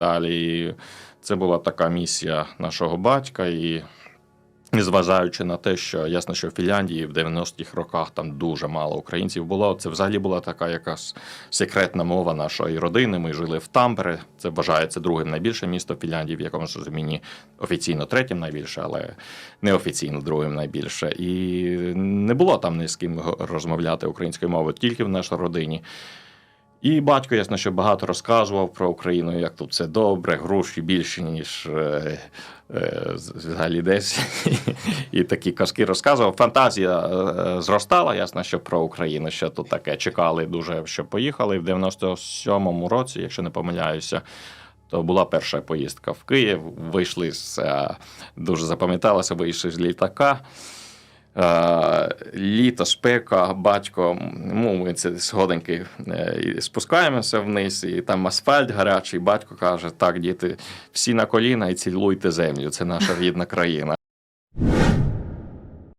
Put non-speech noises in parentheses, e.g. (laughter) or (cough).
Далі це була така місія нашого батька, і незважаючи на те, що ясно, що в Фінляндії в 90-х роках там дуже мало українців було. Це взагалі була така якась секретна мова нашої родини. Ми жили в Тампере. Це вважається другим найбільше місто Фінляндії, в якомусь розумінні офіційно третім найбільше, але неофіційно другим найбільше. І не було там ні з ким розмовляти українською мовою, тільки в нашій родині. І батько, ясно, що багато розказував про Україну, як тут все добре, гроші більше, ніж е, е, взагалі десь. (laughs) І такі казки розказував. Фантазія е, зростала, ясно, що про Україну, що тут таке чекали дуже, що поїхали. В 97-му році, якщо не помиляюся, то була перша поїздка в Київ. Вийшли з е, дуже запам'яталося, вийшли з літака. Е, Літо, спека, батько, ну, ми це сходинки е, спускаємося вниз, і там асфальт гарячий. Батько каже: так, діти, всі на коліна і цілуйте землю. Це наша рідна країна.